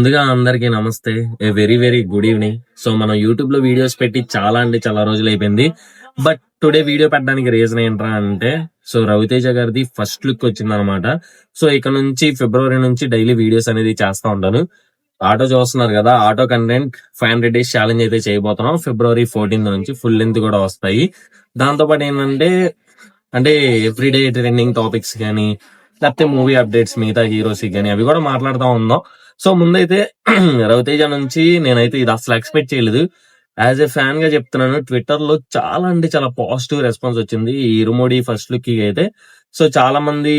ముందుగా అందరికీ నమస్తే. A very very good evening. So మనం యూట్యూబ్లో వీడియోస్ పెట్టి చాలా అంటే చాలా రోజులు అయిపోయింది. బట్ టుడే వీడియో పెట్టడానికి రీజన్ ఏంట్రా అంటే సో రవితేజ గారిది ఫస్ట్ లుక్ వచ్చింది అనమాట సో ఇక నుంచి ఫిబ్రవరి నుంచి డైలీ వీడియోస్ అనేది చేస్తా ఉంటాను. ఆటో చూస్తున్నారు కదా auto content five hundred days challenge అయితే చేయబోతున్నాం. ఫిబ్రవరి ఫోర్టీన్త్ నుంచి ఫుల్ లెంత్ కూడా వస్తాయి. దాంతో పాటు ఏంటంటే అంటే ఎవ్రీడే ట్రెండింగ్ టాపిక్స్ కానీ లేకపోతే మూవీ అప్డేట్స్ మిగతా హీరోస్ కానీ అవి కూడా మాట్లాడుతూ ఉందాం. సో ముందైతే రవితేజ నుంచి నేనైతే ఇది అసలు ఎక్స్పెక్ట్ చేయలేదు. యాజ్ ఎ ఫ్యాన్గా చెప్తున్నాను ట్విట్టర్లో చాలా అంటే చాలా పాజిటివ్ రెస్పాన్స్ వచ్చింది ఈ ఇరుమోడి ఫస్ట్ లుక్కి అయితే. సో చాలా మంది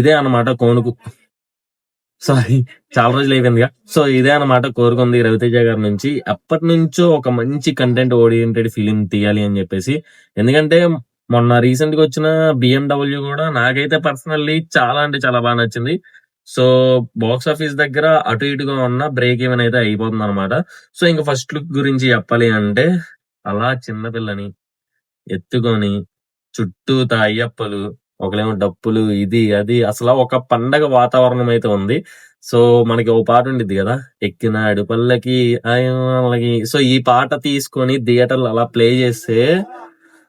ఇదే అన్నమాట కోనుకు సారీ చాలా రోజులు అయిపోయిందిగా. సో ఇదే అన్నమాట కోరుకుంది రవితేజ గారి నుంచి. అప్పటి నుంచో ఒక మంచి కంటెంట్ ఓరియంటెడ్ ఫిలిం తీయాలి అని చెప్పేసి. ఎందుకంటే మొన్న రీసెంట్గా వచ్చిన బిఎండబ్ల్యూ కూడా నాకైతే పర్సనల్లీ చాలా అంటే చాలా బాగా నచ్చింది. సో బాక్స్ ఆఫీస్ దగ్గర అటు ఇటుగా ఉన్న బ్రేక్ ఈవెన్ అయితే అయిపోతుంది అనమాట సో ఇంకా ఫస్ట్ లుక్ గురించి చెప్పాలి అంటే అలా చిన్నపిల్లని ఎత్తుకొని చుట్టూ అయ్యప్పలు ఒకలేమో డప్పులు ఇది అది అసలు ఒక పండగ వాతావరణం అయితే ఉంది. సో మనకి ఓ పాట ఉండిద్ది కదా ఎక్కినాడు పల్లకి ఆయనకి సో ఈ పాట తీసుకొని థియేటర్లు అలా ప్లే చేస్తే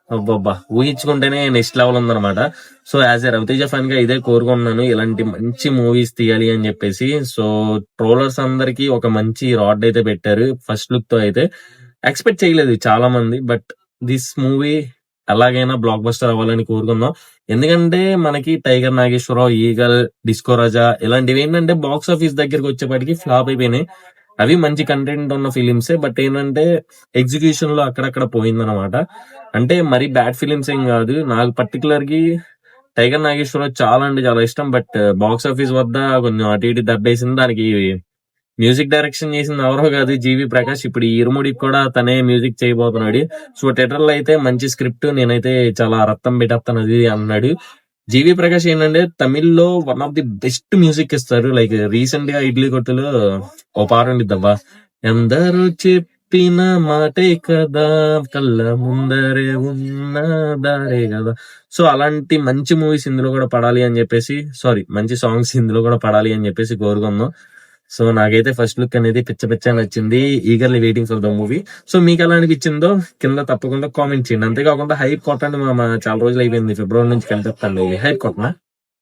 అబ్బబ్బా. ఊహించుకుంటేనే నెక్స్ట్ లెవెల్ ఉందన్నమాట. సో యాజ్ ఎ రవితేజ ఫ్యాన్గా ఇదే కోరుకున్నాను ఇలాంటి మంచి మూవీస్ తీయాలి అని చెప్పేసి. సో ట్రోలర్స్ అందరికి ఒక మంచి రాడ్ అయితే పెట్టారు. ఫస్ట్ లుక్తో అయితే. ఎక్స్పెక్ట్ చేయలేదు చాలా మంది బట్ దిస్ మూవీ ఎలాగైనా బ్లాక్ బస్టర్ అవ్వాలని కోరుకుందాం. ఎందుకంటే మనకి tiger Nageswara Rao eagle disco Raja ఇలాంటివి ఏంటంటే బాక్స్ ఆఫీస్ దగ్గరికి వచ్చేప్పటికి ఫ్లాప్ అయిపోయినాయి. అవి మంచి కంటెంట్ ఉన్న ఫిలిమ్సే బట్ ఏంటంటే ఎగ్జిక్యూషన్లో అక్కడక్కడ పోయిందన్నమాట. అంటే మరి బ్యాడ్ ఫిలిమ్స్ ఏం కాదు. నాకు పర్టికులర్కి టైగర్ నాగేశ్వరరావు చాలా అంటే చాలా ఇష్టం. బట్ బాక్స్ ఆఫీస్ వద్ద కొంచెం అటు ఇటు దెబ్బేసింది. దానికి మ్యూజిక్ డైరెక్షన్ చేసింది ఎవరో కాదు జీవి ప్రకాష్ ఇప్పుడు ఇరుముడికి కూడా తనే మ్యూజిక్ చేయబోతున్నాడు. సో థియేటర్లో అయితే మంచి స్క్రిప్ట్ నేనైతే చాలా రక్తం పెట్టేస్తాను అది అన్నాడు జీవి ప్రకాష్ ఏంటంటే తమిళ్ళో one of the best music ఇస్తారు. లైక్ రీసెంట్గా ఇడ్లీ కొట్టులో ఓ పాట ఉండిద్దబ్బా ఎందరో చెప్పిన మాటే కదా కళ్ళ ముందరే ఉన్న దారే కదా. సో అలాంటి మంచి మూవీస్ ఇందులో కూడా పడాలి అని చెప్పేసి సారీ మంచి సాంగ్స్ ఇందులో కూడా పడాలి అని చెప్పేసి కోరుకుందాం. సో నాకైతే ఫస్ట్ లుక్ అనేది పిచ్చ పిచ్చ నచ్చింది. Eagerly waiting for the movie so మీకు ఎలా అనిపించిందో కింద తప్పకుండా కామెంట్ చేయండి. అంతేకాకుండా హైప్ కొట్టండి మా మా చాలా రోజులు అయిపోయింది. ఫిబ్రవరి నుంచి కలిపేస్తాను హైప్ కొట్టనా?